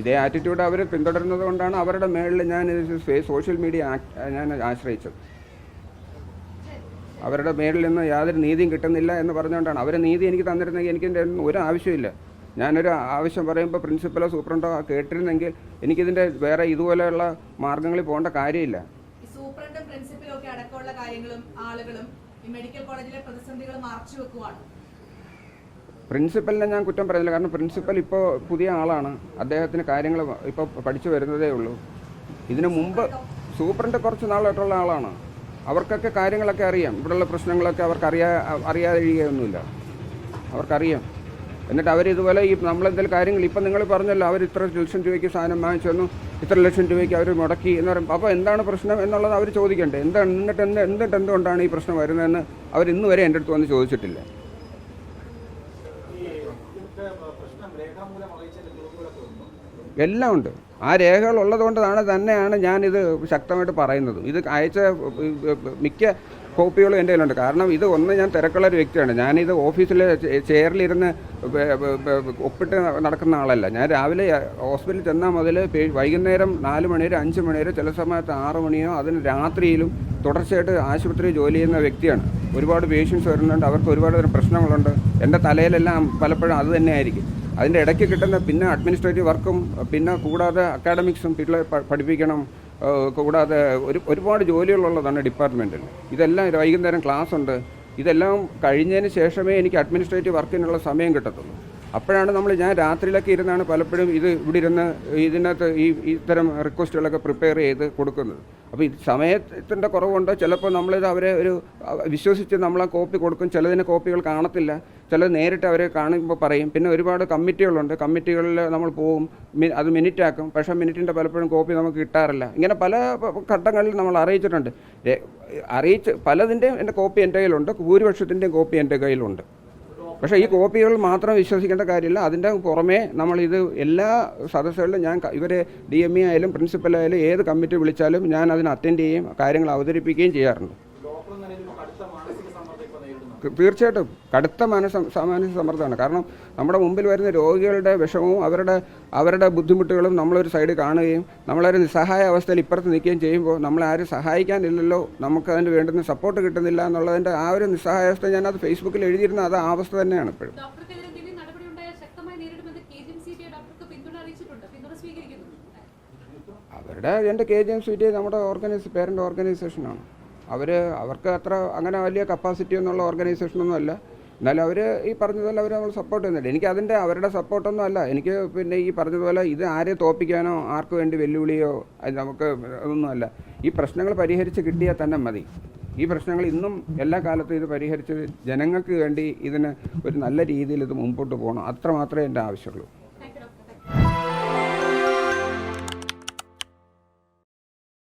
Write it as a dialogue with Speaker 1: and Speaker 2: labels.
Speaker 1: ഇതേ ആറ്റിറ്റ്യൂഡ് അവർ പിന്തുടരുന്നത് കൊണ്ടാണ് അവരുടെ മേളിൽ ഞാൻ സോഷ്യൽ മീഡിയ ഞാൻ ആശ്രയിച്ചത്. അവരുടെ മേളിൽ നിന്ന് യാതൊരു നീതിയും കിട്ടുന്നില്ല എന്ന് പറഞ്ഞുകൊണ്ടാണ്. അവരെ നീതി എനിക്ക് തന്നിരുന്നെങ്കിൽ എനിക്ക് എന്റെ ഒരു ആവശ്യമില്ല ഞാനൊരു ആവശ്യം പറയുമ്പോൾ പ്രിൻസിപ്പലോ സൂപ്രണ്ടോ കേട്ടിരുന്നെങ്കിൽ എനിക്കിതിന്റെ വേറെ ഇതുപോലെയുള്ള മാർഗങ്ങളിൽ പോകേണ്ട കാര്യമില്ല.
Speaker 2: സൂപ്രണ്ടും പ്രിൻസിപ്പലും ഒക്കെ അടക്കമുള്ള കാര്യങ്ങളും ആളുകളും ഈ മെഡിക്കൽ കോളേജിലെ പ്രതിസന്ധികൾ മറച്ചു വെക്കുവാണ്.
Speaker 1: പ്രിൻസിപ്പലിനെ ഞാൻ കുറ്റം പറയുന്നില്ല. കാരണം പ്രിൻസിപ്പൽ ഇപ്പോൾ പുതിയ ആളാണ്. അദ്ദേഹത്തിന് കാര്യങ്ങൾ ഇപ്പോൾ പഠിച്ചു വരുന്നതേ ഉള്ളൂ. ഇതിനു മുമ്പ് സൂപ്രണ്ട് കുറച്ച് നാളായിട്ടുള്ള ആളാണ്. അവർക്കൊക്കെ കാര്യങ്ങളൊക്കെ അറിയാം. ഇവിടെയുള്ള പ്രശ്നങ്ങളൊക്കെ അവർക്ക് അറിയാ അറിയാതിരിക്കുകയൊന്നുമില്ല. അവർക്കറിയാം. എന്നിട്ട് അവരിതുപോലെ ഈ നമ്മളെന്തെങ്കിലും കാര്യങ്ങൾ ഇപ്പം നിങ്ങൾ പറഞ്ഞല്ലോ അവർ ഇത്ര ലക്ഷം രൂപയ്ക്ക് സാധനം വാങ്ങിച്ചു വന്നു ഇത്ര ലക്ഷം രൂപയ്ക്ക് അവർ മുടക്കി എന്ന് പറയും അപ്പോൾ എന്താണ് പ്രശ്നം എന്നുള്ളത് അവർ ചോദിക്കണ്ടേ? എന്താണ് എന്നിട്ട് എന്ത് എന്നിട്ട് എന്തുകൊണ്ടാണ് ഈ പ്രശ്നം വരുന്നതെന്ന് അവർ ഇന്നുവരെ എന്റെ അടുത്ത് വന്ന് ചോദിച്ചിട്ടില്ല
Speaker 3: ഈ ഇവിടുത്തെ പ്രശ്നം രേഖാമൂലം അറിയിച്ചതിന്റെ തെളിവുകളൊക്കെ ഉണ്ടോ
Speaker 1: എല്ലാം ഉണ്ട്. ആ രേഖകൾ ഉള്ളതുകൊണ്ടാണ് തന്നെയാണ് ഞാനിത് ശക്തമായിട്ട് പറയുന്നത്. ഇത് അയച്ച മിക്ക കോപ്പികളും എന്റെ കയ്യിലുണ്ട്. കാരണം ഇത് ഒന്ന് ഞാൻ തിരക്കുള്ള ഒരു വ്യക്തിയാണ്. ഞാനിത് ഓഫീസിൽ ചെയറിലിരുന്ന് ഒപ്പിട്ട് നടക്കുന്ന ആളല്ല. ഞാൻ രാവിലെ ഹോസ്പിറ്റലിൽ ചെന്നാൽ മുതൽ വൈകുന്നേരം നാല് മണി വരെ അഞ്ച് മണി വരെ ചില സമയത്ത് ആറ് മണിയോ അതിന് രാത്രിയിലും തുടർച്ചയായിട്ട് ആശുപത്രിയിൽ ജോലി ചെയ്യുന്ന വ്യക്തിയാണ്. ഒരുപാട് പേഷ്യൻസ് വരുന്നുണ്ട്. അവർക്ക് ഒരുപാട് തരം പ്രശ്നങ്ങളുണ്ട്. എന്റെ തലയിലെല്ലാം പലപ്പോഴും അത് തന്നെയായിരിക്കും. അതിന്റെ ഇടയ്ക്ക് കിട്ടുന്ന പിന്നെ അഡ്മിനിസ്ട്രേറ്റീവ് വർക്കും പിന്നെ കൂടാതെ അക്കാഡമിക്സും പിള്ളേർ പഠിപ്പിക്കണം കൂടാതെ ഒരു ഒരുപാട് ജോലികളുള്ളതാണ് ഡിപ്പാർട്ട്മെന്റിൽ. ഇതെല്ലാം വൈകുന്നേരം ക്ലാസ് ഉണ്ട് ഇതെല്ലാം കഴിഞ്ഞതിന് ശേഷമേ എനിക്ക് അഡ്മിനിസ്ട്രേറ്റീവ് വർക്കിനുള്ള സമയം കിട്ടത്തുള്ളൂ. അപ്പോഴാണ് നമ്മൾ ഞാൻ രാത്രിയിലൊക്കെ ഇരുന്നാണ് പലപ്പോഴും ഇത് ഇവിടെ ഇരുന്ന് ഇതിനകത്ത് ഈ ഇത്തരം റിക്വസ്റ്റുകളൊക്കെ പ്രിപ്പയർ ചെയ്ത് കൊടുക്കുന്നത്. അപ്പോൾ ഇത് സമയത്തിന്റെ കുറവുണ്ട്? ചിലപ്പോൾ നമ്മളിത് അവരെ ഒരു വിശ്വസിച്ച് നമ്മൾ ആ കോപ്പി കൊടുക്കും. ചിലതിന് കോപ്പികൾ കാണത്തില്ല. ചിലത് നേരിട്ട് അവരെ കാണുമ്പോൾ പറയും. പിന്നെ ഒരുപാട് കമ്മിറ്റികളുണ്ട്. കമ്മിറ്റികളിൽ നമ്മൾ പോകും അത് മിനിറ്റാക്കും പക്ഷേ മിനിറ്റിന്റെ പലപ്പോഴും കോപ്പി നമുക്ക് കിട്ടാറില്ല. ഇങ്ങനെ പല ഘട്ടങ്ങളിൽ നമ്മൾ അറിയിച്ചിട്ടുണ്ട്. അറിയിച്ച് പലതിന്റെയും എന്റെ കോപ്പി എന്റെ കയ്യിലുണ്ട്. ഭൂരിപക്ഷത്തിന്റെയും കോപ്പി എന്റെ കയ്യിലുണ്ട്. പക്ഷേ ഈ കോപ്പികൾ മാത്രം വിശ്വസിക്കേണ്ട കാര്യമില്ല. അതിന്റെ പുറമേ നമ്മളിത് എല്ലാ സദസ്സുകളിലും ഞാൻ ഇവരെ ഡി എം ഇ ആയാലും പ്രിൻസിപ്പലായാലും ഏത് കമ്മിറ്റി വിളിച്ചാലും ഞാൻ അതിന് അറ്റൻഡ് ചെയ്യുകയും കാര്യങ്ങൾ അവതരിപ്പിക്കുകയും ചെയ്യാറുണ്ട്
Speaker 3: ഡോക്ടർ എന്ന നിലയിൽ ഒരു കടുത്ത മാനസിക സമ്മർദ്ദം ഇപ്പോൾ നേരിടുന്നു
Speaker 1: തീർച്ചയായിട്ടും കടുത്ത മാനസ മാനസിക സമ്മർദ്ദമാണ്. കാരണം നമ്മുടെ മുമ്പിൽ വരുന്ന രോഗികളുടെ വിഷമവും അവരുടെ അവരുടെ ബുദ്ധിമുട്ടുകളും നമ്മളൊരു സൈഡ് കാണുകയും നമ്മളൊരു നിസ്സഹായ അവസ്ഥയിൽ ഇപ്പുറത്ത് നിൽക്കുകയും ചെയ്യുമ്പോൾ നമ്മളെ ആരും സഹായിക്കാനില്ലല്ലോ നമുക്ക് അതിന് വേണ്ടുന്ന സപ്പോർട്ട് കിട്ടുന്നില്ല എന്നുള്ളതിന്റെ ആ ഒരു നിസ്സഹായ അവസ്ഥ ഞാനത് ഫേസ്ബുക്കിൽ എഴുതിയിരുന്ന അത് ആ അവസ്ഥ തന്നെയാണ് ഇപ്പോഴും. അവരുടെ എന്റെ K G M C T നമ്മുടെ ഓർഗനൈസ് പേരന്റ് ഓർഗനൈസേഷനാണ് അവർ അവർക്ക് അത്ര അങ്ങനെ വലിയ കപ്പാസിറ്റി ഒന്നുള്ള ഓർഗനൈസേഷനൊന്നും അല്ല. എന്നാലും അവർ ഈ പറഞ്ഞതുപോലെ അവർ നമ്മൾ സപ്പോർട്ട് ചെയ്യുന്നുണ്ട്. എനിക്ക് അതിന്റെ അവരുടെ സപ്പോർട്ടൊന്നും അല്ല. എനിക്ക് പിന്നെ ഈ പറഞ്ഞതുപോലെ ഇത് ആരെ തോപ്പിക്കാനോ ആർക്ക് വേണ്ടി വെല്ലുവിളിയോ അത് നമുക്ക് അതൊന്നും അല്ല. ഈ പ്രശ്നങ്ങൾ പരിഹരിച്ച് കിട്ടിയാൽ തന്നെ മതി. ഈ പ്രശ്നങ്ങൾ ഇന്നും എല്ലാ കാലത്തും ഇത് പരിഹരിച്ച് ജനങ്ങൾക്ക് വേണ്ടി ഇതിന് ഒരു നല്ല രീതിയിൽ ഇത് മുമ്പോട്ട് പോകണം. അത്ര മാത്രമേ എന്റെ ആവശ്യമുള്ളൂ.